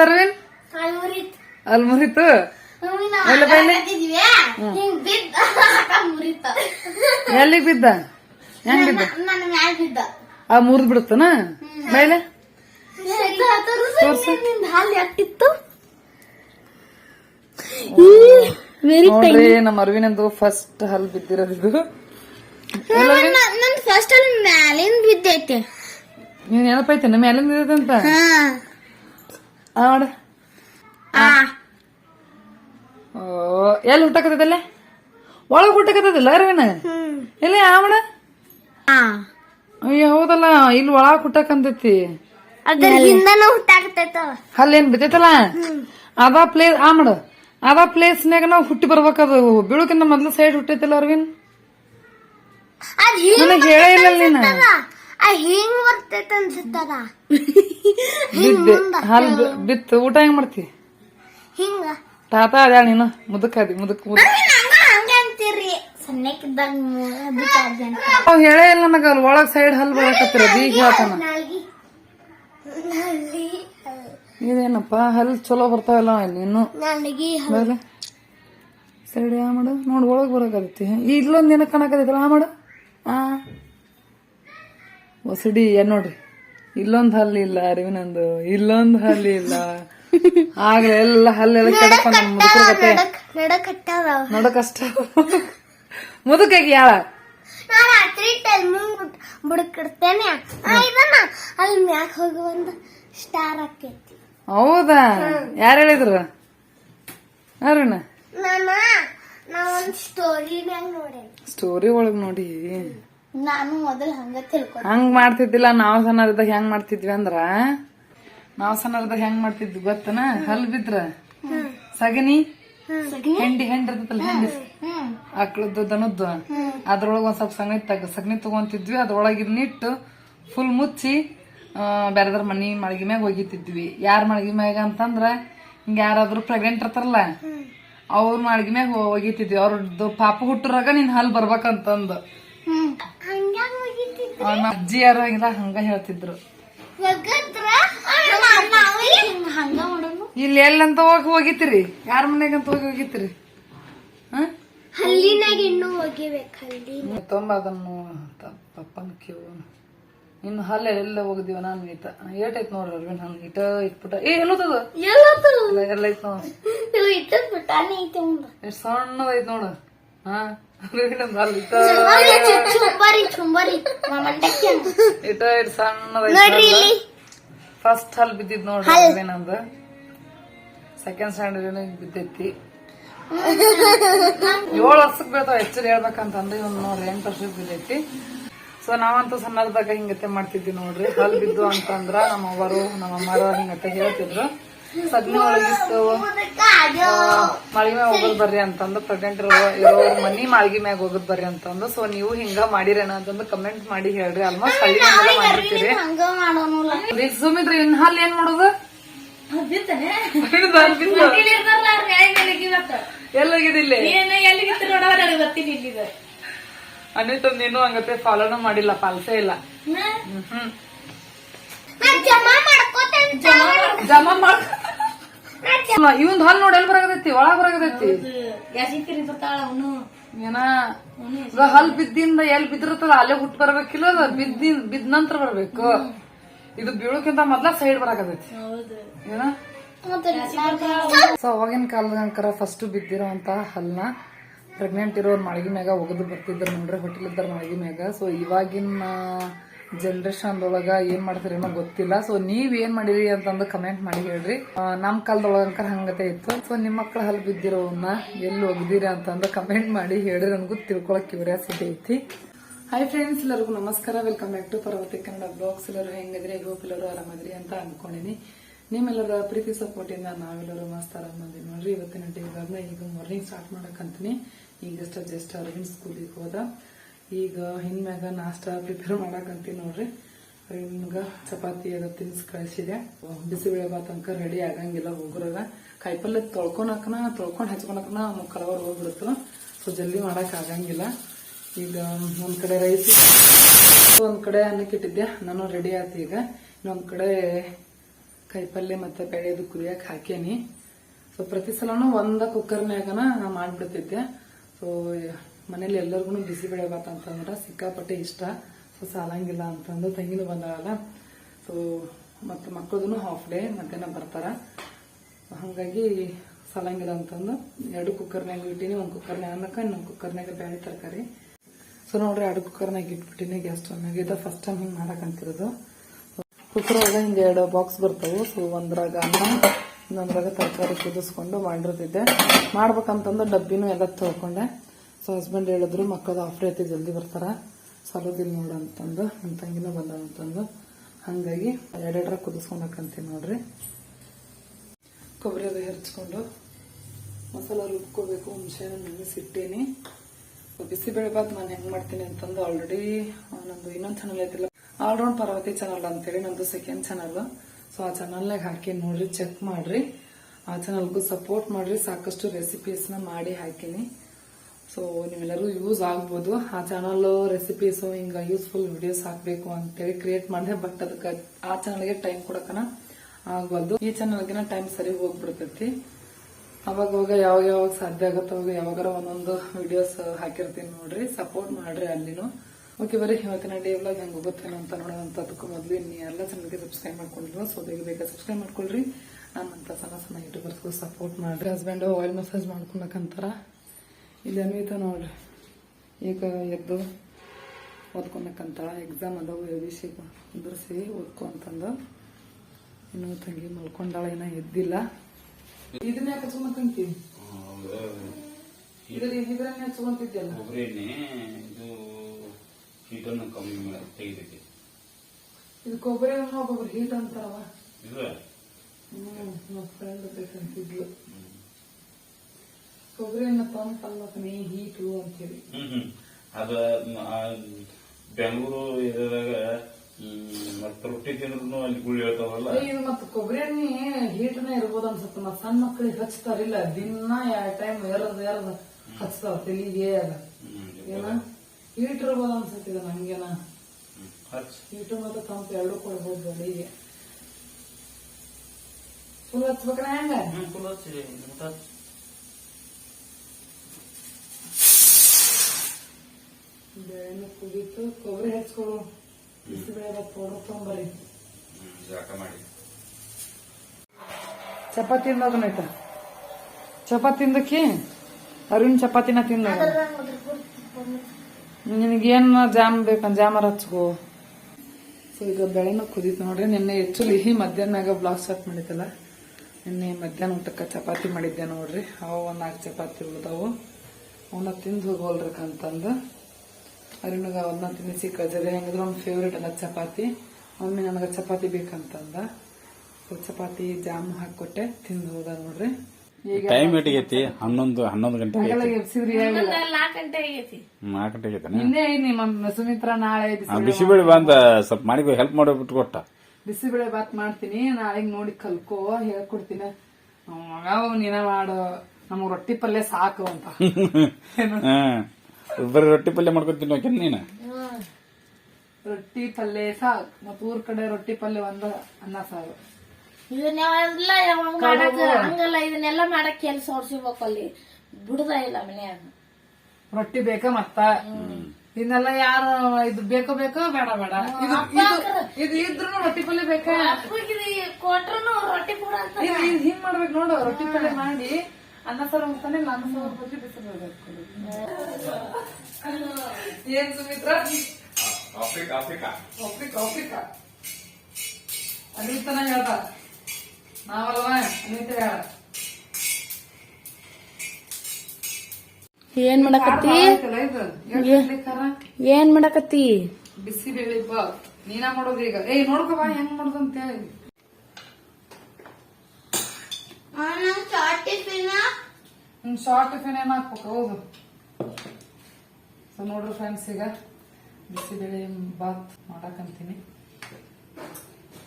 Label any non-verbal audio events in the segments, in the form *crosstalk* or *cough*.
ಏನಾಯ್ತ ಅಲ್ಮುರಿತು? ಮುರಿತು ಎಲ್ಲಿಗ್ ಬಿದ್ದ? ಹೆಂಗ್ ಬಿದ್ದ? ಆ ಮುರಿದ್ ಬಿಡುತ್ತನ ಮೇಲೆ ನಮ್ ನೋಡ್ರಿ ನಮ್ಮ ಅರವಿನಂದು ಫಸ್ಟ್ ಹಲ್ ಬಿದ್ದಿರೋದು. ಫಸ್ಟ್ ಅಲ್ಲಿ ಮ್ಯಾಲಿಂದ ಬಿದ್ದೈತೆ. ನೀನ್ ನೆನಪೈತೆ ಮ್ಯಾಲಿಂದ ಅಂತ ಓ ಎಲ್ಲಿ ಹುಟ್ಟಕತ್ತದಲ್ಲ ಒಳಗ್ ಹುಟ್ಟಕತ್ತದಿಲ್ಲ ಅರವಿನ ಎಲ್ಲಿ ಆವಣ? ಅಯ್ಯ ಹೌದಲ್ಲ ಇಲ್ಲಿ ಒಳಗ್ ಹುಟ್ಟಕಂತೈತಿ ಅಲ್ಲೇನ್ ಬಿದ್ದೈತಲ್ಲ? ಅದ ಪ್ಲೇಸ್ ಆ ಮಾಡು. ಅದ ಪ್ಲೇಸ್ನಾಗ ನಾವು ಹುಟ್ಟಿ ಬರ್ಬೇಕದು ಬೀಳೋಕಿಂತ ಮೊದ್ಲು ಸೈಡ್ ಹುಟ್ಟೈತಲ್ಲ ಅರವಿನ್ ಅದ್ ಹೇಳೇ ಇಲ್ಲ ನೀನು. ಆ ಹಿಂಗ್ ಬರ್ತೈತ ಅನ್ಸುತ್ತದ ಬಿದ್ದೆ. ಹಲ್ ಬಿ- ಬಿತ್ತು. ಊಟ ಹೆಂಗ್ ಮಾಡ್ತಿ? ಹಿಂಗ. ತಾತ ಅದ್ಯಾಳ ನೀನು? ಮುದಕ್ ಮುದಕ್ ಮುದಕ್ ಹಂಗ ಅಂತೀರಿ. ಸಣ್ಣಕ್ಕಿದ್ದಾಗ ಅವ್ ಹೇಳೇ ಇಲ್ಲ ನನಗ ಅಲ್ಲಿ ಒಳಗ್ ಸೈಡ್ ಹಲ್ ಬರಕತ್ತಿರ ಬೀಗ ಹೇಳ್ತಾನ. ನಾಲ್ಗಿ ನಾಲ್ಗಿ ಇದೇನಪ್ಪ ಹಲ್ ಚಲೋ ಬರ್ತಾವಲ್ಲ ಅಲ್ಲಿ ಇನ್ನು? ಸೈಡ್ ಯಾ ಮಾಡು. ನೋಡ್ ಒಳಗ್ ಬರಕತ್ತೈತಿ. ಇಲ್ಲೊಂದ್ ಏನ ಕಾಣಕತ್ತೈತಲ್ಲ ಆ ಮಾಡು. ಆ. ಹೊಸಡಿ ಏನ್ ನೋಡ್ರಿ ಇಲ್ಲೊಂದ್ ಹಲ್ಲಿ ಇಲ್ಲ ಅರಿವಿನಂದು ಇಲ್ಲೊಂದ್ ಹಲ್ಲಿ ಇಲ್ಲ. ಆಗ್ಲೇ ಎಲ್ಲ ಹಲ್ಲೆಲ್ಲ ಕೆಡಕೊಂಡ್ ಮುದುಕರ ಕತೆ ನೋಡಕಷ್ಟ ಮುದುಕಾಗಿ ಯಾಳ? ನಾ ರಾತ್ರಿ ಟೈಮಿಂಗ್ ಬುಡಕಿಡ್ತೇನೆ. ಇದನ್ನ ಅಲ್ಲಿ ಮ್ಯಾಕ್ ಹೋಗಿ ಒಂದು ಸ್ಟಾರ್ ಆಕೈತಿ ಹೌದಾ? ಯಾರು ಹೇಳಿದ್ರು? ಅರುಣ? ನಾನ? ನಾ ಒಂದು ಸ್ಟೋರಿನ್ಯಾಗ ನೋಡೇನಿ. ಸ್ಟೋರಿ ಒಳಗ್ ನೋಡಿ. ನಾನು ಮೊದಲು ಹಂಗ ತಿಳ್ಕೊ ಹಂಗ್ ಮಾಡ್ತಿದ್ದಿಲ್ಲ ನಾವ್ ಸಣ್ಣದಾಗ ಹೆಂಗ್ ಮಾಡ್ತಿದ್ವಿ ಅಂದ್ರ? ನಾವ್ ಸಣ್ಣದಾಗ ಹೆಂಗ್ ಮಾಡ್ತಿದ್ವಿ ಗೊತ್ತನ? ಹಲ್ ಬಿದ್ರ? ಸಗಣಿ? ಹೆಂಡಿ ಹೆಂಡಿ ಇರ್ತೈತಲ್ಲ ಹೆಂಡಿ? ಆಕಳದ್ದು ದನದ್ದು. ಅದ್ರೊಳಗ ಒಂದ್ ಸ್ವಲ್ಪ ಸಗಣಿ ತಗ ಸಗಣಿ ತಗೊಂತಿದ್ವಿ. ಅದ್ರೊಳಗ ಇದನ್ನಿಟ್ಟು ಫುಲ್ ಮುಚ್ಚಿ ಬೇರೆದ್ರ ಮನಿ ಮಳಗಿ ಮ್ಯಾಗ ಒಗಿತಿದ್ವಿ. ಯಾರ ಮಳಗಿ ಮ್ಯಾಗ ಅಂತಂದ್ರ ಹಿಂಗ ಯಾರಾದ್ರೂ ಪ್ರೆಗ್ನೆಂಟ್ ಇರ್ತಾರಲ್ಲ ಅವ್ರ ಮಳಗಿ ಮ್ಯಾಗ ಒಗಿತಿದ್ವಿ. ಅವ್ರದ್ದು ಪಾಪ ಹುಟ್ಟರಾಗ ನಿನ್ ಹಲ್ ಬರ್ಬೇಕಂತಂದು. ಹೋಗಿದ್ದಿ ಅಜ್ಜಿ ಯಾರು ಅಜ್ಜಿಯಾರ ಹಿಂಗ ಹೇಳ್ತಿದ್ರು. ಇಲ್ಲಿ ಎಲ್ಲಂತ ಹೋಗಿ ಹೋಗಿತ್ರಿ ಯಾರ ಮನೆಗಂತ ಹೋಗಿ ಹೋಗಿತ್ರಿ ಹ? ಹಲ್ಲಿನಾಗ ಇನ್ನೂ ಒಗಿಬೇಕು ಹಲ್ಲಿ ತೊಂಬ ಅದನ್ನು ತ- ಪಪ್ಪನ ಕಿವು ಇನ್ನು ಹಲ್ಲೆ ಎಲ್ಲ ಹೋಗಿದೀವ ನಾನು ಈತ ಏಟೈತ್ ನೋಡ್ರಿ ಅರವಿಂದ್ ಹಂಗ ಇಟ ಇಟ್ಬಿಟ್ಟ ಏ ಎಲ್ಲೋತದ ಎಲ್ಲ ಐತ್ ನೋಡು. ಇದು ಇಟ್ಟು ಬಿಟ್ಟಾನೆ ಐತೆ ಎಷ್ಟು ಸಣ್ಣದೈತ್ ನೋಡು. ಹಾ? ಇಟ ಇಟ ಇಲ್ಲಿ. ಫಸ್ಟ್ ಹಲ್ ಬಿದ್ದಿದ್ ನೋಡ್ರಿ ನಂದು. ಸೆಕೆಂಡ್ ಸ್ಟ್ಯಾಂಡರ್ಡ್ ಬಿದ್ದೈತಿ. ಏಳು ವರ್ಷಕ್ಕೆ ಬೀಳ್ತಾವ ಹೆಚ್ಚು ಹೇಳ್ಬೇಕಂತಂದ್ರೆ ಇವ್ ನೋಡ್ರಿ ಎಂಟು ವರ್ಷ ಬಿದ್ದೈತಿ. ಸೊ ನಾವಂತೂ ಸಣ್ಣದಾಗ ಹಿಂಗತೆ ಮಾಡ್ತಿದ್ವಿ ನೋಡ್ರಿ. ಹಲ್ ಬಿದ್ದು ಅಂತಂದ್ರ ನಮ್ಮ ಅವರು ನಮ್ಮ ಅಮ್ಮರ ಹಿಂಗತೆ ಹೇಳ್ತಿದ್ರು. ಸಗಣಿ ಒಳಗಿತ್ತು ಮಾಳಿಗೆ ಮ್ಯಾಗ ಹೋಗೋದ್ ಬರ್ರಿ ಅಂತಂದು ಪ್ರೆಗ್ನೆಂಟ್ ಇರೋ ಇರೋ ಮನಿ ಮಾಳಿಗೆ ಮ್ಯಾಗ ಹೋಗೋದ್ ಬರ್ರಿ ಅಂತಂದು. ಸೊ ನೀವು ಹಿಂಗ ಮಾಡಿರೇನ ಅಂತಂದು ಕಮೆಂಟ್ ಮಾಡಿ ಹೇಳ್ರಿ. ಆಲ್ಮೋಸ್ಟ್ ಹಳ್ಳಿ ಮಾಡಿರ್ತೀರಿ ಹಂಗ ಇದ್ರೆ ಇನ್ಹಾಲ್ ಏನ್ ಮಾಡೋದು. ಎಲ್ಲೋಗಿದಿಲ್ಲ? ಅನಿತ ನೀನು ಹಂಗತೆ ಫಾಲೋನು ಮಾಡಿಲ್ಲ ಪಾಲ್ಸೇ ಇಲ್ಲ. ಹ್ಮ್. ಜಮಾ ಜಮಾ ಮಾಡ ಇವಂದ್ ಹಲ್ ನೋಡಿ ಎಲ್ಲಿ ಬರಾಕತೈತಿ ಒಳಗ್ ಬರಾಕತೈತಿ ಏನ? ಈಗ ಹಲ್ ಬಿದ್ದಿಂದ ಎಲ್ ಬಿದ್ದಿರ್ತದ ಅಲ್ಲೇ ಹುಟ್ಟು ಬರ್ಬೇಕಿಲ್ಲ ಅದ? ಬಿದ್ದಿನ್ ಬಿದ್ದ ನಂತರ ಬರ್ಬೇಕು. ಇದು ಬೀಳೋಕ್ಕಿಂತ ಮೊದ್ಲ ಸೈಡ್ ಬರಾಕತೈತಿ ಏನ? ಸೊ ಅವಾಗಿನ ಕಾಲದಂಕರ ಫಸ್ಟ್ ಬಿದ್ದಿರೋ ಅಂತ ಹಲ್ನ ಪ್ರೆಗ್ನೆಂಟ್ ಇರೋರ್ ಮಾಳಿಗೆ ಮ್ಯಾಗ ಒಗದು ಬರ್ತಿದ್ರು ನೋಡ್ರಿ ಹೋಟೆಲ್ ಮಾಳಿಗೆ ಮ್ಯಾಗ ಸೊ ಇವಾಗಿನ ಜನರೇಷನ್ ಒಳಗ ಏನ್ ಮಾಡ್ತಾರೇನೋ ಗೊತ್ತಿಲ್ಲ. ಸೊ ನೀವ್ ಏನ್ ಮಾಡಿರಿ ಅಂತಂದು ಕಮೆಂಟ್ ಮಾಡಿ ಹೇಳ್ರಿ. ನಮ್ಮ ನಮ್ ಕಾಲದೊಳಗಂಕರ ಹಂಗತೆ ಇತ್ತು. ಸೊ ನಿಮ್ ಮಕ್ಳ ಹಲ್ ಬಿದ್ದಿರೋನ್ನ ಎಲ್ಲಿ ಒಗ್ದಿರಿ ಅಂತಂದು ಕಮೆಂಟ್ ಮಾಡಿ ಹೇಳ್ರಿ. ನನಗೂ ತಿಳ್ಕೊಳಕ್ ಕ್ಯೂರಿಯಾಸಿಟಿ ಐತಿ. ಹಾಯ್ ಫ್ರೆಂಡ್ಸ್ ಎಲ್ಲರಿಗೂ ನಮಸ್ಕಾರ. Welcome back to Parvathi Kannada blogs ಎಲ್ಲರೂ ಹೆಂಗಿದ್ರಿ? ಹೋಪ್ ಎಲ್ಲರೂ ಆರಾಮದ್ರಿ ಅಂತ ಅನ್ಕೊಂಡಿನಿ. ನಿಮ್ಮೆಲ್ಲರ ಪ್ರೀತಿ ಸಪೋರ್ಟ್ ಇಂದ ನಾವೆಲ್ಲರೂ ಮಸ್ತ್ ಆರಾಮದಿ ನೋಡ್ರಿ. ಇವತ್ತಿನ ಡೇ ಈಗ ಮಾರ್ನಿಂಗ್ ಸ್ಟಾರ್ಟ್ ಮಾಡಕಂತೀನಿ ಈಗ ಜಸ್ಟ್ ಜಸ್ಟ್ ಅರವಿಂದ್ ಸ್ಕೂಲಿಗೆ ಹೋದ. ಈಗ ಹಿಂದ್ಮ್ಯಾಗ ನಾಷ್ಟ ಪ್ರಿಪೇರ್ ಮಾಡಕಂತೀನಿ ನೋಡ್ರಿ. ಹಿಂಗ ಚಪಾತಿ ಅದ ತಿನ್ಸ್ ಕಳಿಸಿದೆ. ಬಿಸಿಬೇಳೆ ಬಾತ್ ಅಂಕ ರೆಡಿ ಆಗಂಗಿಲ್ಲ ಹೋಗ್ರಾಗ ಕಾಯಿಪಲ್ಲೆ ತೊಳ್ಕೊಳಕನ ತೊಳ್ಕೊಂಡ್ ಹಚ್ಕೊಳಕನ ಕಲವರ್ ಹೋಗ್ಬಿಡುತ್ತು ಸೊ ಜಲ್ದಿ ಮಾಡಕ್ ಆಗಂಗಿಲ್ಲ. ಈಗ ಒಂದ್ ಕಡೆ ರೈಸ್ ಒಂದ್ ಕಡೆ ಅನ್ನಕ್ಕೆ ಇಟ್ಟಿದ್ದೆ. ನಾನು ರೆಡಿ ಆಯ್ತು ಈಗ. ಇನ್ನೊಂದ್ ಕಡೆ ಕಾಯಿಪಲ್ಲೆ ಮತ್ತೆ ಬೆಳೆದು ಕುದಿಯಕ್ ಹಾಕೇನಿ. ಸೊ ಪ್ರತಿ ಸಲನು ಒಂದ ಕುಕ್ಕರ್ನ್ಯಾಗನ ಮಾಡ್ಬಿಡ್ತಿದ್ದೆ. ಸೊ ಮನೇಲಿ ಎಲ್ಲರಿಗೂ ಬಿಸಿಬೇಳೆ ಭಾತ್ ಅಂತಂದ್ರೆ ಸಿಕ್ಕಾಪಟ್ಟೆ ಇಷ್ಟ. ಸೊ ಸಾಲಂಗಿಲ್ಲ ಅಂತಂದು ತಂಗಿನ ಬಂದಾಗಲ್ಲ ಸೊ ಮತ್ತು ಮಕ್ಕಳದೂ ಹಾಫ್ ಡೇ ಮಧ್ಯಾಹ್ನ ಬರ್ತಾರೆ. ಹಾಗಾಗಿ ಸಾಲಂಗಿಲ್ಲ ಅಂತಂದು ಎರಡು ಕುಕ್ಕರ್ನಾಗ ಇಟ್ಟಿನಿ, ಒಂದು ಕುಕ್ಕರ್ನಾಗ ಅನ್ನಕ್ಕ, ಇನ್ನೊಂದು ಕುಕ್ಕರ್ನಾಗ ಬ್ಯಾಳಿ ತರಕಾರಿ. ಸೊ ನೋಡ್ರಿ ಎರಡು ಕುಕ್ಕರ್ನಾಗ ಇಟ್ಬಿಟ್ಟಿನಿ ಗ್ಯಾಸ್ ಸ್ಟವ್ನಾಗ ಇದು ಫಸ್ಟ್ ಟೈಮ್ ಹಿಂಗೆ ಮಾಡಕ್ಕಂತಿರೋದು ಕುಕ್ಕರ್ ಒಳಗೆ ಹಿಂಗೆ ಎರಡು ಬಾಕ್ಸ್ ಬರ್ತವೆ. ಸೊ ಒಂದ್ರಾಗ ಅನ್ನ, ಇನ್ನೊಂದ್ರಾಗ ತರಕಾರಿ ಕುದಿಸ್ಕೊಂಡು ಮಾಡಿರ್ತಿದ್ದೆ. ಮಾಡ್ಬೇಕಂತಂದು ಡಬ್ಬಿನೂ ಎಲ್ಲ ತೊಳ್ಕೊಂಡೆ. ಸೊ ಹಸ್ಬೆಂಡ್ ಹೇಳಿದ್ರು, ಮಕ್ಕಳು ಆಫ್ ಐತಿ, ಜಲ್ದಿ ಬರ್ತಾರ. ಸರೋದಿಲ್ಲ ನೋಡ ಅಂತಂದು ನನ್ನ ತಂಗಿನೂ ಬಂದ ಅಂತಂದು. ಹಂಗಾಗಿ ಕುದಿಸ್ಕೊಂಡು ಹಾಕಂತೀನಿ ನೋಡ್ರಿ. ಕೊಬ್ಬರಿ ಅದು ಹೆರ್ಚ್ಕೊಂಡು ಮಸಾಲ ರುಬ್ಕೋಬೇಕು ಹುಣಸೆಹಣ್ಣು ನೆನೆಸಿಟ್ಟೇನಿ ಬಿಸಿಬೇಳೆಬಾತ್ ನಾನು ಹೆಂಗೆ ಮಾಡ್ತೀನಿ ಅಂತಂದು ಆಲ್ರೆಡಿ ನಂದು ಇನ್ನೊಂದು ಚಾನಲ್ ಐತಿಲ್ಲ. ಆಲ್ರೌಂಡ್ ಪಾರ್ವತಿ ಚಾನಲ್ ಅಂತೇಳಿ ನಂದು ಸೆಕೆಂಡ್ ಚಾನಲ್ ಸೊ ಆ ಚಾನಲ್ನಾಗ ಹಾಕಿ ನೋಡ್ರಿ ಚೆಕ್ ಮಾಡ್ರಿ. ಆ ಚಾನಲ್ಗೂ ಸಪೋರ್ಟ್ ಮಾಡ್ರಿ, ಸಾಕಷ್ಟು ರೆಸಿಪೀಸ್ನ ಮಾಡಿ ಹಾಕಿನಿ. ಸೊ ನೀವೆಲ್ಲರೂ ಯೂಸ್ ಆಗ್ಬೋದು. ಆ ಚಾನಲ್ ರೆಸಿಪೀಸ್ ಹಿಂಗ ಯೂಸ್ಫುಲ್ ವಿಡಿಯೋಸ್ ಹಾಕಬೇಕು ಅಂತೇಳಿ ಕ್ರಿಯೇಟ್ ಮಾಡಿದೆ ಬಟ್ ಅದಕ್ಕೆ ಆ ಚಾನಲ್ಗೆ ಟೈಮ್ ಕೊಡಕನ ಆಗ್ಬಾರ್ದು ಈ ಚಾನಲ್ಗಿನ ಟೈಮ್ ಸರಿ ಹೋಗ್ಬಿಡ್ತೈತಿ. ಅವಾಗವಾಗ ಅವಾಗ ಯಾವಾಗ ಯಾವಾಗ ಸಾಧ್ಯ ಆಗುತ್ತೆ ಅವಾಗ ಯಾವಾಗಾರ ಒಂದೊಂದು ವಿಡಿಯೋಸ್ ಹಾಕಿರ್ತೀನಿ ನೋಡ್ರಿ. ಸಪೋರ್ಟ್ ಮಾಡ್ರಿ ಅಲ್ಲಿನೂ. ಓಕೆ ಬರೀ ಇವತ್ತಿನ ಡೇ ವ್ಲಾಗ್ ಹೆಂಗ್ ಹೋಗುತ್ತೇನೋ ಅಂತ ನೋಡೋದಂತ ಅದಕ್ಕೂ ಮೊದಲು ಇನ್ನು ಎಲ್ಲ ಚಾನಲ್ಗೆ ಸಬ್ಸ್ಕ್ರೈಬ್ ಮಾಡ್ಕೊಂಡ್ರು ಸೊ ಬೇಗ ಬೇಗ ಸಬ್ಸ್ಕ್ರೈಬ್ ಮಾಡ್ಕೊಳ್ರಿ. ಅಂತ ಸಣ್ಣ ಸಣ್ಣ ಯೂಟ್ಯೂಬರ್ಸ್ಗೂ ಸಪೋರ್ಟ್ ಮಾಡ್ರಿ. ಹಸ್ಬೆಂಡ್ ಆಯಿಲ್ ಮಸಾಜ್ ಮಾಡ್ಕೊಳಕಂತಾರ ಇಲ್ಲಿ ಅನ್ವಿತ ನೋಡ್ರಿ. ಈಗ ಎದ್ದು ಓದ್ಕೊಬೇಕಂತ ಎಕ್ಸಾಮ್ ಅದಾವು ಎಬಿಸಿ ಕುಂದ್ರಿಸಿ ಓದ್ಕೊ ಅಂತಂದು ಇನ್ನು ತಂಗಿ ಮಲ್ಕೊಂಡಾಳ ಏನೋ ಎದ್ದಿಲ್ಲ. ಇದನ್ನ ಯಾಕೆ ಹಚ್ಕೊಂಬಂತಿ ಇದ್ರ ಇದ್ರನ್ನ ಹಚ್ಕೊಂತಿದ್ಯಲ್ಲ? ಕೊಬ್ಬರಿ ಎಣ್ಣೆ ಇದು ಹೀಟನ್ನು ಕಮ್ಮಿ ಮಾಡಿ ತೆಗಿತೈತಿ ಇದು ಕೊಬ್ಬರಿ ಒಬ್ಬೊಬ್ರು ಹೀಟ್ ಅಂತಾರವ ಹ್ಮ್ ನಮ್ಮ ಫ್ರೆಂಡ್ ಬೇಕಂತಿದ್ಲು ಕೊಬ್ಬರಿ ಎಣ್ಣೆ ತಂಪಲ್ಲ ನೀ ಹೀಟು ಅಂತೇಳಿ. ಹ್ಮ್ ಹ್ಮ್. ಅದ ಬೆಂಗಳೂರು ಇದ್ರಾಗ ಮತ್ತ ರೊಟ್ಟಿ ತಿಂದ್ರು ಅಲ್ಲಿ ಗುಳಿ ಹೇಳ್ತಾವಲ್ಲ. ಇದು ಮತ್ತೆ ಕೊಬ್ಬರಿ ಎಣ್ಣೆ ಹೀಟ್ನ ಇರ್ಬೋದು ಅನ್ಸುತ್ತೆ. ಮತ್ತ ಸಣ್ಣ ಮಕ್ಕಳಿಗೆ ಹಚ್ತಾರಿಲ್ಲ ದಿನ ಎರಡ್ ಟೈಮ್ ಎರದ್ ಎರದ್ ಹಚ್ತಾವ ತಲಿಗೆ ಅದ. ಏನ? ಹೀಟ್ ಇರ್ಬೋದು ಅನ್ಸುತ್ತೆ ಇದು ನಂಗೇನ. ಹೀಟು ಮತ್ತೆ ತಂಪು ಎರಡು ಕೊಡ್ಬೋದು ಬೆಳಿಗ್ಗೆ. ಫುಲ್ ಹಚ್ಬೇಕ್ರ ಹೆಂಗ? full ಹಚ್ಚಿ, ಬೇಳೆಣ್ಣೆ ಕುದೀತು ಕೊಬ್ಬರಿ ಹಚ್ಕೊಳು ಬಿಸಿಬೇಳೆ ಪೌಡರ್ ತೊಗೊಂಬರಿ ಜಳಕ ಮಾಡಿ ಚಪಾತಿ ತಿನ್ನೋದನ್ನೈತ ಚಪಾತಿ ತಿಂದಕ್ಕಿ ಅರುಣ್ ಚಪಾತಿನ ತಿನ್ನ ನಿನಗೇನ ಜಾಮ್ ಬೇಕಂತ ಜಾಮರ್ ಹಚ್ಕೋ ಸೊ ಈಗ ಬೆಳೆನ ಕುದೀತು ನೋಡ್ರಿ ನಿನ್ನೆ ಆಕ್ಚುಲಿ ಮಧ್ಯಾಹ್ನಾಗ ಬ್ಲಾಗ್ ಸ್ಟಾರ್ಟ್ ಮಾಡಿದ್ದಲ್ಲ ನಿನ್ನೆ ಮಧ್ಯಾಹ್ನ ಊಟಕ್ಕೆ ಚಪಾತಿ ಮಾಡಿದ್ದೆ ನೋಡ್ರಿ ಅವು ಒಂದ್ ನಾಲ್ಕು ಚಪಾತಿ ಉಳ್ದಾವು ಅವನ್ನ ತಿಂದು ಹೋಗೋಲ್ರಕ್ಕಂತಂದು ಅರಿವಿನಾಗ ಅವನ್ನ ತಿನ್ನಿಸಿ ಕಜರೆ ಹೆಂಗಿದ್ರು ಅವ್ನ ಫೇವ್ರೇಟ್ ಅಲ್ಲ ಚಪಾತಿ. ಮಮ್ಮಿ ನನಗೆ ಚಪಾತಿ ಬೇಕಂತಂದ. ಚಪಾತಿ ಜಾಮ್ ಹಾಕೊಟ್ಟೆ ತಿಂದು ಹೋದ ನೋಡ್ರಿ. ಈಗ ಟೈಮ್ ಎಟ್ಟಿಗೈತಿ ಹನ್ನೊಂದು ಹನ್ನೊಂದು ಗಂಟೆ ನಾಲ್ಕು ಗಂಟೆ ಆಗೈತಿ. ಸುಮಿತ್ರಾ ನಾಳೆ ಬಿಸಿ ಬಿಸಿಬೇಳೆ ಬಂದ ಸ್ವಲ್ಪ ಮಾಡಿ ಹೆಲ್ಪ್ ಮಾಡಿ ಬಿಟ್ಟು ಕೊಟ್ಟ ಬಿಸಿಬೇಳೆ ಬಾತ್ ಮಾಡ್ತೀನಿ ನಾಳೆ ನೋಡಿ ಕಲ್ಕೋ ಹೇಳ್ಕೊಡ್ತೀನಿ. ಮಗ ನೀನ ಮಾಡು ನಮಗ್ ರೊಟ್ಟಿ ಪಲ್ಯ ಸಾಕು ಅಂತ. *laughs* ಬರೀ ರೊಟ್ಟಿ ಪಲ್ಯ ಮಾಡ್ಕೊಂಡ್ ತಿನ್ನೋಕೆ ನೀನು? ರೊಟ್ಟಿ ಪಲ್ಯ ಸಾಕು. ಮತ್ ಊರ್ ಕಡೆ ರೊಟ್ಟಿ ಪಲ್ಯ ಒಂದ ಅನ್ನ ಸಾರು. ಇದನ್ನೆಲ್ಲ ಮಾಡಕ್ ಹಂಗಲ್ಲ ಇದನ್ನೆಲ್ಲ ಮಾಡಕ್ ಕೆಲ್ಸ ಹೊಡ್ಸಿಬೇಕು ಅಲ್ಲಿ. ಬಿಡದ ಇಲ್ಲ ಮನ್ಯಾಗ. ರೊಟ್ಟಿ ಬೇಕ ಮತ್ತ? ಇದನ್ನೆಲ್ಲ ಯಾರು ಇದು ಬೇಕೋ ಬೇಕೋ ಬೇಡ ಬೇಡ. ಇದು ಇದು- ಇದು ಇದ್ರು ರೊಟ್ಟಿ ಪಲ್ಯ ಬೇಕಾ? ಕೊಟ್ರು ರೊಟ್ಟಿ ಹಿಂಗ್ ಮಾಡ್ಬೇಕು ನೋಡು ರೊಟ್ಟಿ ಪಲ್ಯ ಮಾಡಿ ಅನ್ನ ಸಾರು ಮುಖಾನೆ ಅನ್ನ ಸಾರು ಬಗ್ಗೆ ಬಿಸಿಲು ಏನ್ Sumitra? Africa Africa. Africa Africa. ಅನಿತನ ಹೇಳ್ದ. ನಾವಲ್ವ? ಅನಿತ ಹೇಳ ಏನ್ ಮಾಡಕತ್ತಿ? ಏನ್ ಮಾಡಕತ್ತಿ? ಬಿಸಿ ಬೇಳೆ ನೀನ ಮಾಡೋದು ಈಗ? ಏ ನೋಡ್ಕೋ ಬಾ ಹೆಂಗ್ ಮಾಡೋದು ಅಂತ ಹೇಳಿ. ಶಾರ್ಟ್ ಟಿಫಿನ್ ಏನ್ ಹಾಕ್ಬೇಕು? ಹೌದು. ಸೊ ನೋಡ್ರಿ ಫ್ರೆಂಡ್ಸ್ ಈಗ ಬಿಸಿಬೇಳೆ ಬಾತ್ ಮಾಡಕಂತೀನಿ.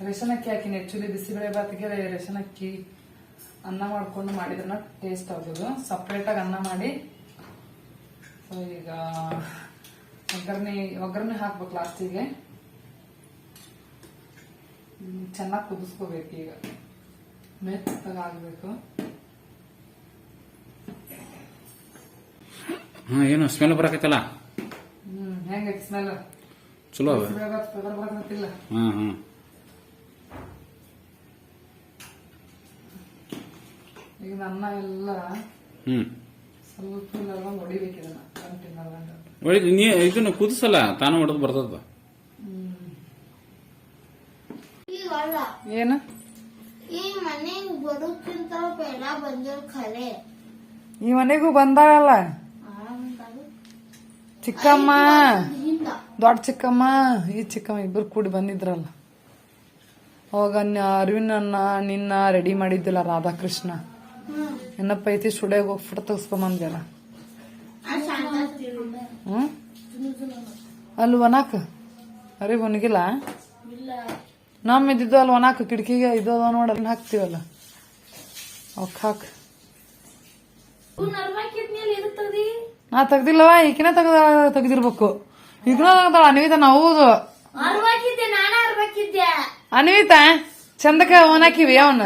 ರೇಷನ್ ಅಕ್ಕಿ ಹಾಕಿನಿ. ಆಕ್ಚುಲಿ ಬಿಸಿಬೇಳೆ ಬಾತ್ಗೆ ರೇಷನ್ ಅಕ್ಕಿ ಅನ್ನ ಮಾಡ್ಕೊಂಡು ಮಾಡಿದ್ರನ್ನ ಟೇಸ್ಟ್ ಆಗೋದು. ಸಪ್ರೇಟ್ ಆಗಿ ಅನ್ನ ಮಾಡಿ. ಸೊ ಈಗ ಒಗ್ಗರಣೆ ಒಗ್ಗರಣೆ ಹಾಕ್ಬೇಕು ಲಾಸ್ಟಿಗೆ ಚೆನ್ನಾಗಿ ಕುದಿಸ್ಕೋಬೇಕು ಈಗ. ಮೆತ್ತಗೆ ಆಗ್ಬೇಕು ಹಾ ಏನು ಸ್ಮೆಲ್ ಬರಕತ್ತಲ್ಲ? ಹ್ಮ್ ಹೆಂಗೈತಿ ಸ್ಮೆಲ್ ಚಲೋ ಅವ ಬರಕತ್ತಿಲ್ಲ ಹಾ ಹಾ. ಈಗ ನನ್ನ ಎಲ್ಲ ಹ್ಮ್. ಸ್ವಲ್ಪ ಎಲ್ಲ ಹೊಡಿಬೇಕು ಇದನ್ನ. ಕಂಟಿನ್ಯೂ ಒಳ್ಳೆ ನೀ ಇದನ್ನ ಕುದಿಸಲ್ಲ ತಾನು ಹೊಡೆದು ಬರ್ತದ. ಏನು? ಈ ಮನೆಗ್ ಬರೋಕ್ಕಿಂತ ಬಂದಿರ್ ಖರೆ. ಈ ಮನೆಗೂ ಬಂದಾಗಲ್ಲ ಚಿಕ್ಕಮ್ಮ. ದೊಡ್ಡ ಚಿಕ್ಕಮ್ಮ ಈ ಚಿಕ್ಕಮ್ಮ ಇಬ್ಬರು ಕೂಡಿ ಬಂದಿದ್ರಲ್ಲ. ಅವಾಗ ಅರವಿಂದ್ ಅನ್ನ ನಿನ್ನ ರೆಡಿ ಮಾಡಿದ್ದಿಲ್ಲ ರಾಧಾಕೃಷ್ಣ. ಏನಪ್ಪ ಐತಿ ಸ್ಟುಡಿಯೋಗೆ ಹೋಗಿ ಫೋಟೋ ತೆಗಿಸ್ಕೊಂಬಂದ್ಯಲ್ಲ. ಹ್ಮ್? ಅಲ್ಲಿ ಒನಾಕ ಅರಿ ಒಣಗಿಲ್ಲ? ನಮ್ಮ ಇದ್ದಿದ್ದು ಅಲ್ಲಿ ಒನಾಕ ಕಿಟಕಿಗೆ ಇದು ಅದ ನೋಡ ಹಾಕ್ತಿವಲ್ಲ? ಅವಕ್ ಹಾಕ್. ನಾ ತೆಗ್ದಿಲ್ಲವ? ಈಕಿನ ತೆಗ್ದ ತೆಗ್ದಿರ್ಬೇಕು. ಈಗಿನ ತೆಗ್ದಾಳ ಅನ್ವಿತ ನಾವು ಅನ್ವಿತ ಚಂದಕ ಒನಾಕಿವಿ ಅವನ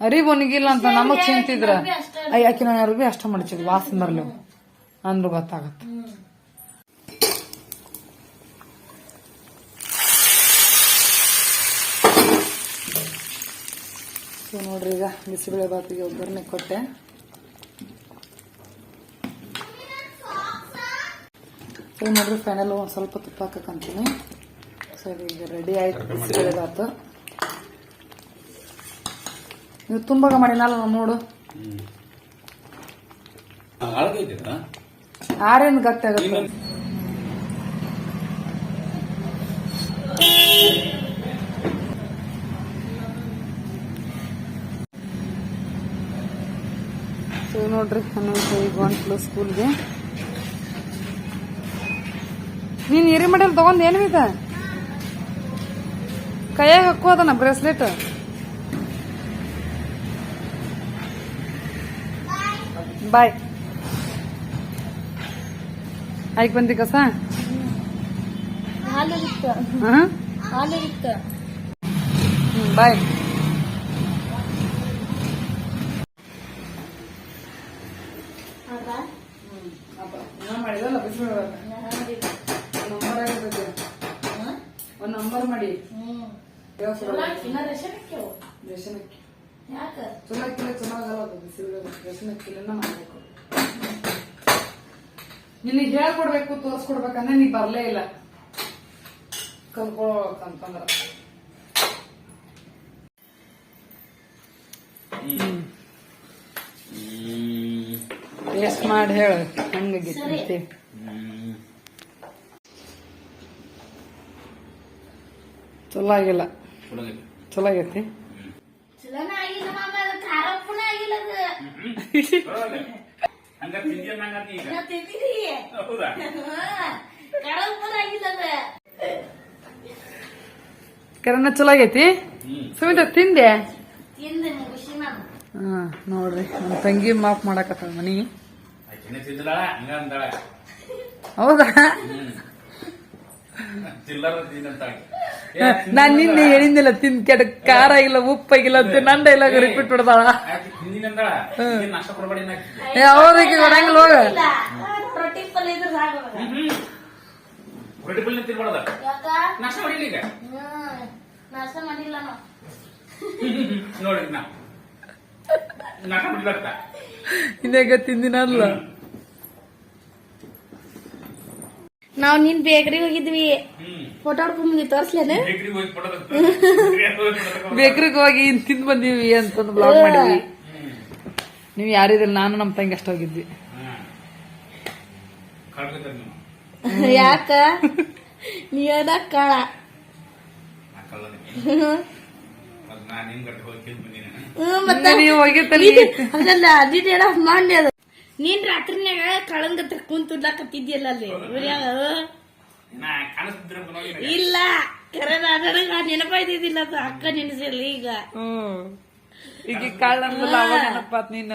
ಅರಿಬ್ ಒಣಗಿಲ್ಲ ಅಂತ ನಮಗ್ ಚಿಂತಿದ್ರ? ಅಯ್ಯ ಆಕಿ ನಾನು ಅರ್ಬಿ ಅಷ್ಟ ಮಾಡಿಸಿದ್ವಿ ವಾಸನ ಬರ್ಲಿವು ಅಂದ್ರು ಗೊತ್ತಾಗತ್ತ. ಸೊ ನೋಡ್ರಿ ಈಗ ಬಿಸಿಬೇಳೆ ಬಾತಿಗೆ ಒಗ್ಗರಣೆ ಕೊಟ್ಟೆ. ಏನು ನೋಡ್ರಿ ಫೈನಲ್ ಒಂದ್ ಸ್ವಲ್ಪ ತುಪ್ಪ ಹಾಕಂತೀನಿ ಸೊ ಈಗ ರೆಡಿ ಆಯ್ತು ಬಿಸಿಬೇಳೆ ಬಾತು. ನೀವು ತುಂಬಾಗ ಮಾಡಿನಲ್ಲ ನೋಡು. ಆರೇನ್ ಗಟ್ಟಿ ಆಗುತ್ತೆ ಸೊ ನೋಡ್ರಿ ಹನ್ನೊಂದು ಈಗ ಗಂಟ್ಲು ಸ್ಕೂಲ್ಗೆ ನೀನ್ ಎರಿ ಮಡಲ್ ತಗೊಂಡ್ ಏನು ಇದ? ಕೈಯಾಗ ಹಾಕೋದನ ಬ್ರೇಸ್ಲೆಟ್. ಬಾಯ್. ಆಯ್ಕೆ ಬಂದಿ ಕಸ? ಬಾಯ್. ಯಾಕ ಚೆನ್ನಾಗಲ್ಲ ಅದು ಮಾಡ್ಬೇಕು ನಿನಗೆ ಹೇಳ್ಕೊಡ್ಬೇಕು ತೋರ್ಸ್ಕೊಡ್ಬೇಕಂದ್ರೆ ನೀ ಬರಲೇ ಇಲ್ಲ. ಕಲ್ಕೊಳ್ಬೇಕಂತಂದ್ರ ಟೇಸ್ಟ್ ಮಾಡಿ ಹೇಳ. ಹಂಗಾಗೈತಿ ಚಲೋ ಆಗಿಲ್ಲ. ಚಲೋ ಆಗೈತಿ ಕರೆನ ಚಲೋ ಆಗೈತಿ ಸುಮಿತ ತಿಂದೆ? ಹಾ ನೋಡ್ರಿ. ನನ್ನ ತಂಗಿ ಮಾಫ್ ಮಾಡಕತ್ತ ಮನಿ ಹೌದಾ? ಹ್ಮ್. ಚಿಲ್ಲರ ತಿಂದಂತ ನಾನ್ ನಿನ್ನೆ ಹೇಳಿದ್ನಿಲ್ಲ ತಿಂದ್ ಕೆಟ್ಟ ಖಾರ ಇಲ್ಲ ಉಪ್ಪಾಗಿಲ್ಲ ಅಂತ ನನ್ನ ಡೈಲಾಗ್ ರಿಪೀಟ್ ಏ ಅವ್ರಿಗೆ ಕೊಡಂಗಿಲ್ಲ ಹೋಗ. ನೋಡಿ ತಿಂದಿನ ಪಲ್ಯ ಇದ್ರೆ ಸಾಕು ನನಗೆ. ರೊಟ್ಟಿ ಪಲ್ಯ ತಿನ್ಬಾರ್ದ ಯಾಕ ನಾಷ್ಟ ಮಾಡಿಲ್ಲ ಈಗ ಹ್ಮ್ ನಾಷ್ಟ ಮಾಡಿಲ್ಲ ನಾವು ನೋಡಿ ನಾ ನಾಷ್ಟ ಮಾಡಿಲ್ಲ ಇನ್ನಾಗ ತಿಂದಿನ ಅಲ್ಲ ನಾವ್ ನಿನ್ ಬೇಕರಿ ಹೋಗಿದ್ವಿ. ಫೋಟೋ ಹೊಡ್ಕೊಂಡ್ ತೋರ್ಸ್ಲೇನೆ? ಬೇಕರಿ ಹೋಗಿ ಪಡೋದ *laughs* ಬೇಕ್ರಿಗೆ ಹೋಗಿ ಇನ್ ತಿಂದ್ ಬಂದಿವಿ ಅಂತ ಬ್ಲಾಗ್ ಮಾಡಿದ್ವಿ. ನೀವ್ ಯಾರಿದಿಲ್ಲ ನಾನು ನಮ್ ತಂಗಿ ಅಷ್ಟ ಹೋಗಿದ್ವಿ. *laughs* ಯಾಕ? ನೀ ಕಳ ಅದಿದೇನ ಮಾಡಿ ಅದು. ನೀನ್ ರಾತ್ರಿನ್ಯಾಗ ಕಳಂಗತ್ರ ಕುಂತುಡ್ಲಾಕತ್ತಿದ್ಯಲ್ಲ ಅಲ್ಲಿ? ನೋಡಿ ಇಲ್ಲ. ಕರೆ ನೆನಪಾಯ್ತಿದ್ದಿಲ್ಲ ಅದು ಅಕ್ಕ ನೆನಸಿರ್ಲಿ ಈಗ. ಹ್ಮ್. ಈಗ ನೆನಪಾತ್ ನೀನ್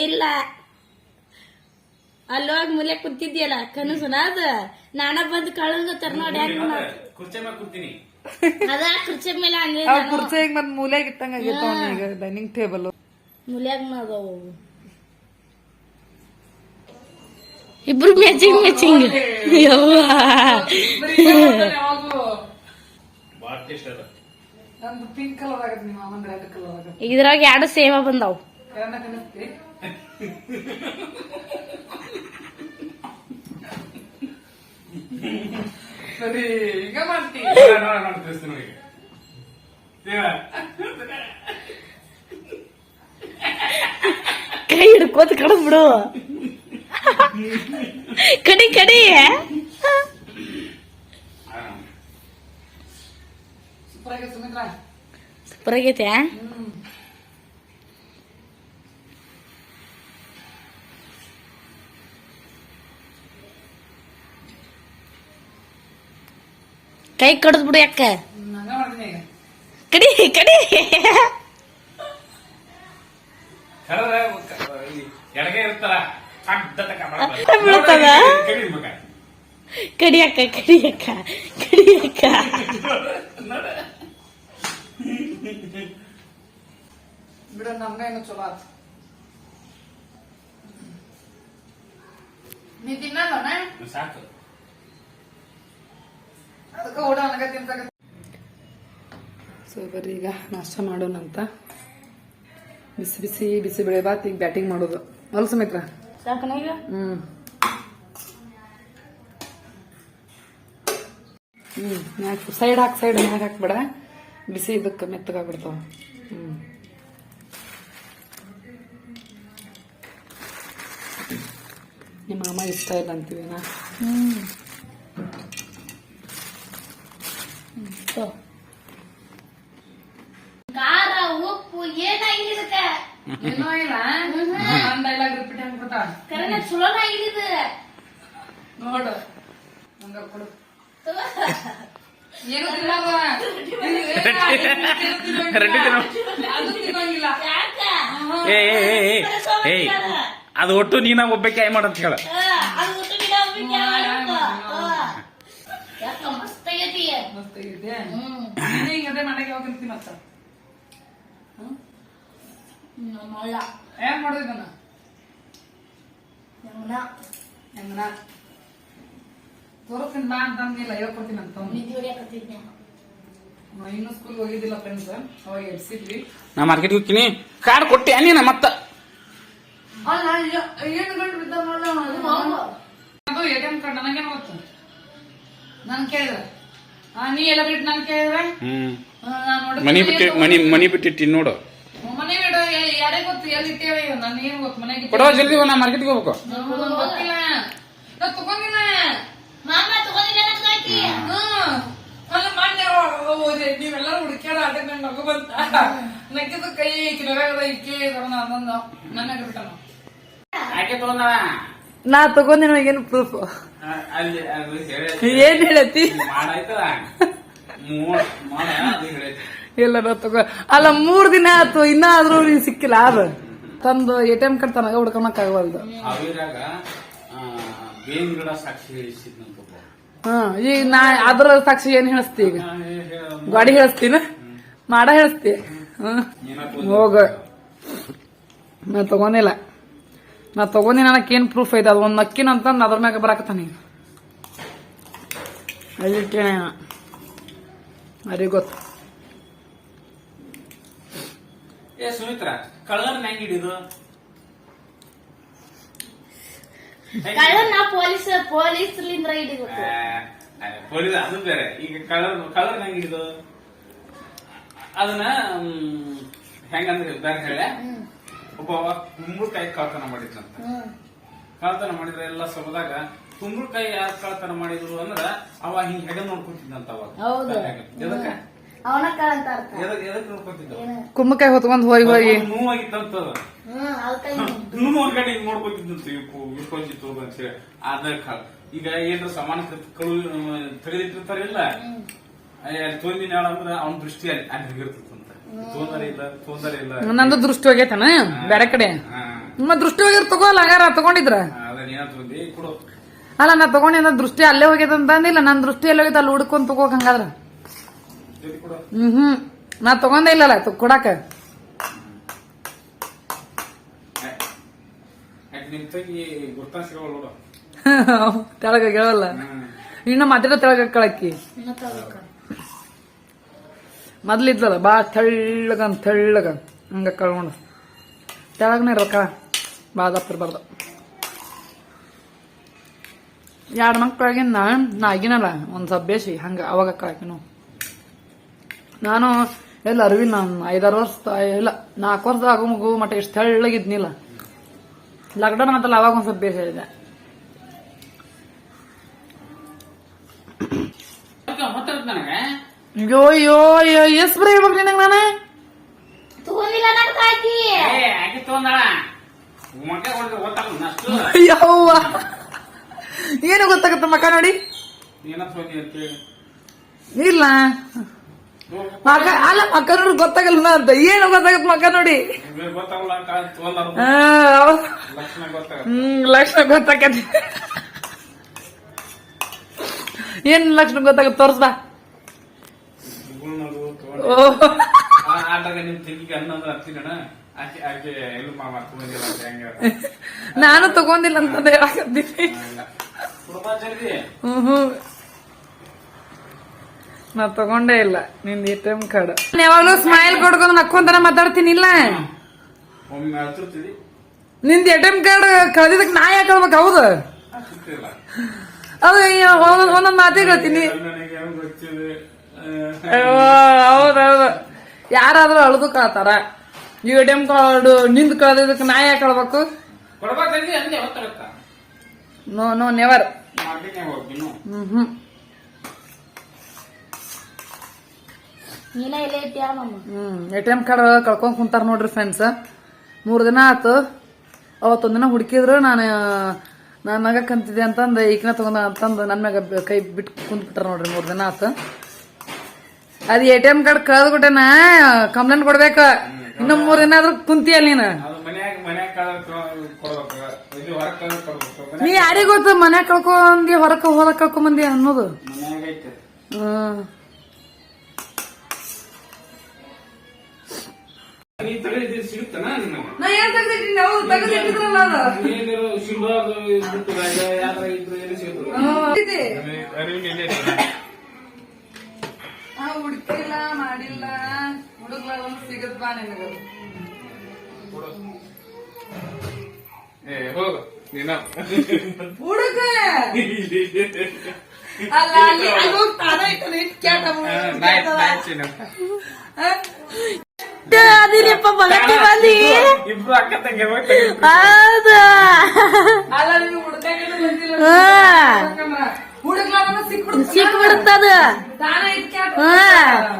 ಇಲ್ಲ. ಅಲ್ಲೋಗಿ ಮೂಲೆ ಕುಂತಿದ್ಯಲ್ಲ ಕನಸು ಅದ? ನಾನ ಬಂದು ಕಳಂಗ ತರ ನೋಡಿ ಕುರ್ಚಿ ಮ್ಯಾಗ ಕೂತೀನಿ. ಅದ ಕುರ್ಚಿ ಮೇಲೆ ಹಂಗೆ ಕುರ್ಚಿ ಮತ್ ಮೂಲೆಗೆ ಇಟ್ಟಂಗ ಡೈನಿಂಗ್ ಟೇಬಲ್ ಅದಾವು ಇಬ್ರು ಮ್ಯಾಚಿಂಗ್ ಮ್ಯಾಚಿಂಗ್ ಇದ್ರಾಗ ಎರಡು ಸೇಮ ಬಂದಾವ್. ಸರಿ ಈಗ ಮಾಡ್ತಿ ನೋಡ, ನೋಡ, ನೋಡ, ತಿಳಿಸ್ತೀನಿ ನೋಡಿ. ದೇವ, ಕೈ ಹಿಡ್ಕೋತ ಕಡದ್ ಬಿಡು ಕಡಿ ಕಡಿ ಸೂಪರ್ ಆಗೈತೆ ಸುಮಿತ್ರಾ ಸೂಪರ್ ಆಗೈತೆ ಹ್ಮ್ ಕೈ ಕಡದ್ ಬಿಡು ಯಾಕ ಹಂಗ ಮಾಡ್ತೀನಿ ಈಗ ಕಡಿ ಕಡಿ ಕರ್ರ, ಕ- ಈ ಎಡಗೈ ಇರ್ತಾರ. ಬೀಳ್ತದ? ಕಡಿಯಕ್ಕ ಕಡಿಯಕ್ಕ ಕಡಿಯಕ್ಕ. ಬಿಡ ನಮ್ಗೇನು ಚಲೋ ಆತ. ನೀ ತಿನ್ನಲ್ಲ ಸಾಕು. ಅದಕ್ಕೆ ಓಡ ನನಗ ತಿಂತಾಗ ಸೊ ಬರ್ರಿ ಈಗ ನಾಷ್ಟ ಮಾಡೋಣಂತ. ಬಿಸಿ ಬಿಸಿ ಬಿಸಿ ಬೆಳೆ ಬಾತ್ ಈಗ ಬ್ಯಾಟಿಂಗ್ ಮಾಡೋದು. ಅಲ್ಲ ಸುಮಿತ್ರ? ಹ್ಮ್. ಹ್ಮ್ ಮ್ಯಾಕ್ ಸೈಡ್ ಹಾಕ್ ಸೈಡ್ ಮ್ಯಾಗ ಹಾಕ್ಬೇಡ. ಬಿಸಿ ಇದಕ್ಕೆ ಮೆತ್ತಗಾಗ್ಬಿಡ್ತಾವ. ಹ್ಮ್. ನಿಮ್ಮ ಮಾಮ ಇಷ್ಟ ಇಲ್ಲ ಅಂತೀವಿ ನಾ ಖಾರ ಅದು ಒಟ್ಟು ನೀನ ಒಬ್ಬಕ್ಕೆ ಆಯ್ ಮಾಡಂತ ಹೇಳ ಮಸ್ತ್ ಮಸ್ತ್ ತಿಂತೀನಿ ಮತ್ತ ನಮ್ಮಲ್ಲ ಹೆಂಗನ ತೋರಿಸ್ತೀನಿ ಬಾ ಅಂತಂದಿಲ್ಲ ಹೇಳ್ಕೊಡ್ತೀನಿ ಅಂತ. ನಿಧಿ ಇನ್ನೂ ಸ್ಕೂಲ್ಗೆ ಹೋಗಿದ್ದಿಲ್ಲ ಫ್ರೆಂಡ್ಸ್ ಅವಾಗ ಎಬ್ಸಿದ್ವಿ. ನಾ ಮಾರ್ಕೆಟ್ ಹೋಗ್ತೀನಿ. ಕಾರ್ಡ್ ಕೊಟ್ಟೆ ನೀನ ಮತ್ತ. ಅಲ್ಲ ಏನು ಗಂಟು ಬಿದ್ದ ಅದು ಎ ಟಿ ಎಂ ಕಾರ್ಡ್ ನನಗೇನು ಗೊತ್ತು? ನನ್ ಕೇಳಿದ್ರೆ ಆ, ನೀ ಎಲ್ಲ ಬಿಟ್ಟು ನನ್ ಕೇಳಿದ್ರೆ? ಮನಿ ಬಿಟ್ಟಿ ಮನಿ ಮನಿ ಬಿಟ್ಟಿಟ್ಟಿ ನೋಡು ಮನೆ ಬಿಡು ಎ- ಯಾರೇ ಗೊತ್ತು ಎಲ್ಲಿ ಇಟ್ಟೇವೆ ನಾನು ಏನ್ ಗೊತ್ತು ಮನೆಗೆ ಕೊಡವ ಜಲ್ದಿ ನಾ ಮಾರ್ಕೆಟ್ಗೆ ಹೋಗ್ಬೇಕು. ಗೊತ್ತಿಲ್ಲ ನಾ ಮಾಮ ತಗೊಂಡಿಲ್ಲ ನಂಗಾಕಿ ಹ್ಮ್. ಅಲ್ಲ ಮೊನ್ನೆ ಹೋದೆ ನೀವೆಲ್ಲರೂ ಹುಡುಕ್ಯಾಡ ಅದೇ ನನ್ ನಗು ಬಂತ. ನಕ್ಕಿದ ಕೈ ಕಿಲೋದ ಇಕ್ಕಿ ಅದೊಂದು ನನಗೆ ಬಿಟ್ಟನು. ಯಾಕೆ ತಗೊಂಡವ? ನಾ ತಗೊಂಡಿನ ಏನು ಪ್ರೂಫ್ ಅಲ್ಲಿ ಅದು ಹೇಳಿ. ಏನ್ ಹೇಳತಿ? ಮಾಡಾಯ್ತದ ಮೂರ್ ಮಾಡ ಅದು ಹೇಳೈತಿ? ಇಲ್ಲ ನಾ ತಗೋ ಅಲ್ಲ ಮೂರ್ ದಿನ ಆಯ್ತು ಇನ್ನ ಆದ್ರೂ ನೀನ್ ಸಿಕ್ಕಿಲ್ಲ ಅದು ತಂದು ಎ ಟಿ ಎಂ ಕಾರ್ಡ್ ತನಗ ಹುಡ್ಕೊಳಕ್ ಆಗವಲ್ದು ಅವಿರಾಗ ಬೇವಿನ ಗಿಡ ಸಾಕ್ಷಿ ಹೇಳಿಸಿದ್ನಂತ ಹ್ಮ್ ಈಗ ನಾ ಅದ್ರ ಸಾಕ್ಷಿ ಏನ್ ಹೇಳಿಸ್ತಿ ಈಗ? ಗಾಡಿ ಹೇಳಿಸ್ತೀನ? ಮಾಡ ಹೇಳಿಸ್ತಿ. ಹ್ಮ್ ಹೋಗ. ನಾ ತಗೊಂಡಿಲ್ಲ. ನಾ ತಗೊಂಡಿ ನನಗೆ ಏನ್ ಪ್ರೂಫ್ ಐತೆ? ಅದು ಒಂದ್ ನಕ್ಕಿನ ಅಂತಂದ್ ಅದ್ರ ಮ್ಯಾಗ ಬರಾಕತ್ತಾನ ಈಗ. ಅದಕ್ಕೆ ಅರಿ ಗೊತ್ತು. ಏ ಸುಮಿತ್ರ ಕಳ್ಳರ್ ಹೆಂಗ್ ಹಿಡಿದು? ಕಳ್ಳ ನಾ ಪೊಲೀಸ್ ಪೊಲೀಸ್ಲಿಂದ್ರ ಹಿಡಿಬೇಕು. ಪೊಲೀಸ್ ಅದು ಬೇರೆ. ಈಗ ಕಳ್ಳರ್ ಕಳ್ಳರ್ ಹೆಂಗ್ ಹಿಡಿದು? ಅದನ್ನ ಹೆಂಗಂದ್ರೆ ಬೇರೆ ಹೇಳ. ಒಬ್ಬ ಕುಂಬಳಕಾಯಿ ಕಳ್ತನ ಮಾಡಿದ್ನಂತ. ಕಳ್ತನ ಮಾಡಿದ್ರೆ ಎಲ್ಲ ಸೊಬದಾಗ ಕುಂಬಳಕಾಯಿ ಯಾರು ಕಳ್ತನ ಮಾಡಿದ್ರು ಅಂದ್ರ ಅವ ಹಿಂಗ್ ಹೆಗ ನೋಡ್ಕೊಂತಿದ್ದಂತ ಅವಾಗ. ಎದಕ್ಕ? ಅವನ ಕಳ್ಳ ಅಂತ ಅರ್ಥ. ಎದಕ್ ಎದಕ್ ನೋಡ್ಕೊಂತಿದ್ದ ಕುಂಬಕಾಯಿ ಹೊತ್ಕೊಂಡ್ ಹೋಗಿ ಹೋಗಿ. ನೋವಾಗಿತ್ತಂತದ ಹ್ಮ್ ಅದಕ್ಕ ಇನ್ನೂ ಹೊರಗಡೆ ಹಿಂಗ್ ನೋಡ್ಕೊತಿದ್ದಂತ ವಿಶ್ವಜಿತ್ ಅಂತ ಹೇಳಿ. ಆಧಾರ್ ಕಾರ್ಡ್. ಈಗ ಏನ್ರ ಸಮಾನ ಕಳು ತೆಗೆದಿಟ್ಟಿರ್ತಾರಿಲ್ಲ ತೊಂದಿನ ಅಂದ್ರ ಅವನ ದೃಷ್ಟಿ ಅಲ್ಲಿ ಅಲ್ಲಿ ಹೋಗಿರ್ತದಂತ. ತೊಂದರೆ ಇಲ್ಲ ತೊಂದರೆ ಇಲ್ಲ. ನಂದು ದೃಷ್ಟಿ ಹೋಗೈತನ? ಬೇರೆ ಕಡೆ. ನಿಮ್ಮ ದೃಷ್ಟಿ ಹೋಗಿರ್ ತಗೋಲ್ಲ ಹಂಗಾರ ತಗೊಂಡಿದ್ರ? ಅದೇ ನೀನ ತಂದಿ ಕೊಡು. ಅಲ್ಲ ನಾ ನನ್ನ ದೃಷ್ಟಿ ಅಲ್ಲೇ ಹೋಗ್ಯದಂತ ಅಂದಿಲ್ಲ ನನ್ನ ದೃಷ್ಟಿ ಅಲ್ಲೇ ಹೋಗಿದ್ದ ಅಲ್ಲಿ ಹುಡ್ಕೊಂಡ್ ತಗೋಕ್ ಹಂಗಾದ್ರ? ಹ್ಮ್ ಹ್ಮ್. ನಾ ತಗೊಂಡೇ ಇಲ್ಲಲ್ಲ ಕೊಡಾಕ. *laughs* ತೆಳಗ ಹ್ಮ್. ಇನ್ನ ಮಾತಾಡ ತೆಳಗ ಕಳಕ್ಕಿ. ಮೊದ್ಲಿದ್ದಲ್ಲ ಬಾ ತೆಳ್ಳಗ ಅಂತ ತೆಳ್ಳಗ. ಹಂಗ ಕಳ್ಕೊಂಡು. ತೆಳಗನೇ ರೊಕ್ಕ ಬಾ ದಪ್ಪ ಇರ್ಬಾರ್ದು. ಎರಡು ಮಕ್ಳಾಗಿನ ನಾ ಆಗಿನಲ್ಲ ಒಂದ್ ಸಬ್ಬೇಸಿ ಬೇಸಿ ಹಂಗ ಅವಾಗ ಕಳಕಿನು ನಾನು ಎಲ್ಲ ಅರಿವಿನ ನಾನು ಐದಾರು ವರ್ಷ ಇಲ್ಲ ನಾಲ್ಕು ವರ್ಷ ಆಗೋ ಮಗು ಮಟ್ಟ ಇಷ್ಟು ತೆಳ್ಳಗಿದ್ನಿಲ್ಲ. ಲಾಕ್ಡೌನ್ ಅಂತಲ್ಲ ಅವಾಗ ಒಂದ್ ಸ್ವಲ್ಪ ಬೇಸಿ ಇದೆ. ನನಗೆ ಅಯ್ಯೋ ಅಯ್ಯೋ ಅಯ್ಯೋ ಎಸ್ ಬರೀ ಹೇಳ್ಬೇಕು ನಿನಗೆ ನಾನು? ಯವ್ವ ಏನು ಗೊತ್ತಾಗತ್ತ ಮಕ್ಕ ನೋಡಿ? ಇಲ್ಲ. ಮಕ ಅಲ್ಲ ಮಕ್ಕ ನೋಡಿ ಗೊತ್ತಾಗಲ್ಲ ಅಂತ. ಏನು ಗೊತ್ತಾಗತ್ ಮಕ್ಕ ನೋಡಿ? ಹ್ಮ್ ಲಕ್ಷಣ ಗೊತ್ತಾಗತ್ತೆ. ಏನ್ ಲಕ್ಷಣ ಗೊತ್ತಾಗತ್ತ? ತಗೊಂಡಿಲ್ಲ ನಾನು ತಗೊಂಡಿಲ್ಲ ಅಂತ ಹೇಳಕತ್ತೀನಿ ಕುಡ್ಬಾ ಜಲ್ದಿ. ಹ್ಮ್ ಹ್ಮ್. ನಾ ತಗೊಂಡೇ ಇಲ್ಲ. ನಿಂದ ಎ ಟಿ ಎಂ ಕಾರ್ಡ್ ಯಾವಾಗ್ಲೂ ಸ್ಮೈಲ್ ಕೊಡ್ಕೊಂಡು ನಕ್ಕೊಂತಾರ ಮಾತಾಡ್ತೀನಿ ಇಲ್ಲ? ನಿಂದ ಎ ಟಿ ಎಂ ಕಾರ್ಡ್ ಕಳೆದಿದ್ದಕ್ಕೆ ನಾ ಯಾಕೆ ಕಳ್ಬೇಕು ಹೌದು? ಅದು ಒಂದೊಂದ್ ಒಂದೊಂದ್ ಮಾತೇ ಹೇಳ್ತೀನಿ. ಹೌದೌದು ಯಾರಾದ್ರೂ ಅಳದು ಕಳ್ತಾರ ಈ ಎ ಟಿ ಎಂ ಕಾರ್ಡ್ನಿಂದ ಕಳೆದಿದ್ದಕ್ಕೆ ನಾ ಯಾಕೆ ಹೇಳ್ಬೇಕು? No no never hmm hmm ನೀನ ಇಲ್ಲೇ ಇಟ್ಟಿಯ ಮಮ್ಮ hmm A T M card ಕಳ್ಕೊಂಡ್ ಕುಂತಾರ ನೋಡ್ರಿ ಫ್ರೆಂಡ್ಸ್ ಮೂರ್ ದಿನ ಆತು. ಅವತ್ತೊಂದಿನ ಹುಡುಕಿದ್ರು ನಾನು ನನ್ನ ಮಗ ಕಂತಿದೆ ಅಂತಂದು ಈಗಿನ ತಗೊಂಡ ಅಂತಂದು ನನ್ನ ಮ್ಯಾಗ ಬ- ಕೈ ಬಿಟ್ಟು ಕುಂತ್ ಬಿಟ್ರ ನೋಡ್ರಿ ಮೂರ್ ದಿನ ಆತು. ಅದ್ ಎ ಟಿ ಎಂ ಕಾರ್ಡ್ ಕಳ್ದ್ಬಿಟ್ಟೆನ ಕಂಪ್ಲೇಂಟ್ ಕೊಡ್ಬೇಕ. ಇನ್ನು ಮೂರ್ ದಿನ ಆದ್ರೂ ಕುಂತಿಯಲ್ ನೀನು. ಕಳ್ದ ನೀ ಯಾರಿಗೊತ್ತು ಮನ್ಯಾಗ ಕಳ್ಕೊಂಡಿ ಹೊರಕ ಹೋದ ಕಳ್ಕೊಂಬಂದಿ ಅನ್ನೋದು? ಹ್ಮ್. ನೀ ತಗೊಂಡಿದ್ದು ಸಿಗುತ್ತಾನ ನಿನಗೆ ನಾ ಏನ್ ತೆಗ್ದಿಟ್ಟಿನಿ ಹೌದು ತೆಗ್ದಿಟ್ಟಿದ್ರಲ್ಲ ಅದು. ಏನಿರೋ ಸಿಲ್ವಾಗ ಬಿಟ್ಟದಾಗ ಯಾವ್ದಾರ ಇದ್ರು ಏನು ಸಿಗುತ್ತಲ್ಲ ಅರಿವಿನ ಎಣ್ಣೆ ಐತಲ್ಲ? ಆ ಹುಡುಕಿಲ್ಲ ಮಾಡಿಲ್ಲ. ಹುಡುಗ್ಲ ಸಿಗತ್ ಬಾ ನಿನಗ ಏ ಹೋಗ ನೀನ. ಹುಡುಗ! ಅಲ್ಲ ಅಲ್ಲಿ ಇಟ್ಟು ಅದಿರಪ್ಪ ಮಗಟ್ಟಿ ಬಂದಿ ಇಬ್ರು ಅಕ್ಕ ತಂಗಿ ಹೌದು?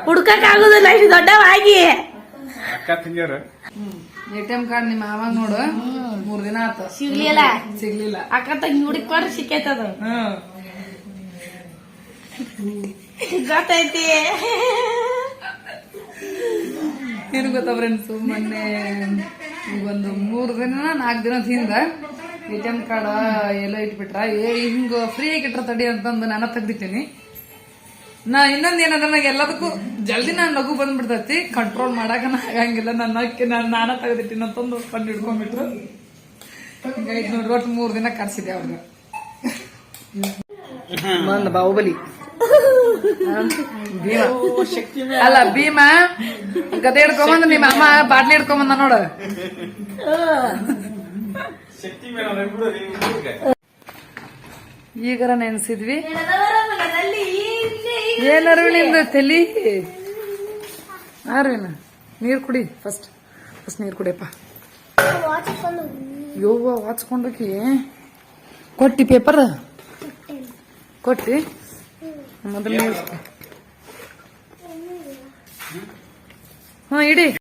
ಹುಡ್ಕಕ್ ಆಗುದಿಲ್ಲ ಇಷ್ಟು ದೊಡ್ಡವಾಗಿ. ಅಕ್ಕ ತಂಗಿಯರು ಎ ಟಿ ಎಂ ಕಾರ್ಡ್ ನಿಮ್ಮ ಮಾವಾಗ ನೋಡು. ಮೂರ್ ದಿನ ಆತ. ಸಿಗ್ಲಿಲ್ಲ? ಸಿಗ್ಲಿಲ್ಲ. ಅಕ್ಕ ತಂಗಿ ಹುಡುಕ್ಕೊಂಡ್ರೆ ಸಿಕ್ಕೈತದ ಗೊತ್ತೈತಿ. ಏನು ಗೊತ್ತಾ ಫ್ರೆಂಡ್ಸ್ ಮೊನ್ನೆ ಒಂದು ಮೂರು ದಿನ, ನಾಲ್ಕು ದಿನದ ಹಿಂದ ಎ ಟಿ ಎಂ ಕಾರ್ಡ್ ಎಲ್ಲ ಇಟ್ಬಿಟ್ರ. ಏ, ಹಿಂಗ ಫ್ರೀ ಆಗಿಟ್ರ ತಡಿ ಅಂತಂದು ನಾನು ತೆಗ್ದಿಟ್ಟೀನಿ. ನಾ ಇನ್ನೊಂದ್ ಏನಂದ್ರೆ ನನಗೆ ಎಲ್ಲದಕ್ಕೂ ಜಲ್ದಿ ನಾನು ನಗು ಬಂದ್ಬಿಡ್ತೈತಿ. ಕಂಟ್ರೋಲ್ ಮಾಡಾಕ ಆಗಂಗಿಲ್ಲ. ನನ್ನ ಅಕ್ಕಿ ನಾನು ನಾನ ತೆಗ್ದಿಟ್ಟಿನ ಅಂತಂದು ಕಂಡು ಹಿಡ್ಕೊಂಡ್ಬಿಟ್ರು. ಐದ್ ನೋಡ್ರಿ ಒಟ್ಟು ಮೂರ್ ದಿನ ಕರ್ಸಿದೆ ಅವ್ರಿಗೆ ಬಾಹುಬಲಿ. ಅಲ್ಲ ಭೀಮ ಗದೆ ಹಿಡ್ಕೊಂಬಂದ್ ನಿಮ್ಮ ಅಮ್ಮ ಬಾಟ್ಲಿ ಹಿಡ್ಕೊಂಬಂದ ನೋಡ. ಈಗರ ನೆನ್ಸಿದ್ವಿ. ಏನ್ ಅರವಿನಿಂದ ತಲಿ? ಅರವಿನ ನೀರ್ ಕುಡಿ ಫಸ್ಟ್ ಫಸ್ಟ್ ನೀರ್ ಕುಡಿಯಪ್ಪ. ಯೋವ ವಾಚ್ಕೊಂಡಿ ಕೊಟ್ಟಿ ಪೇಪರ್ ಕೊಟ್ಟಿ? ಮೊದಲು ನೀರು ಹ್ಞೂ ಇಡಿ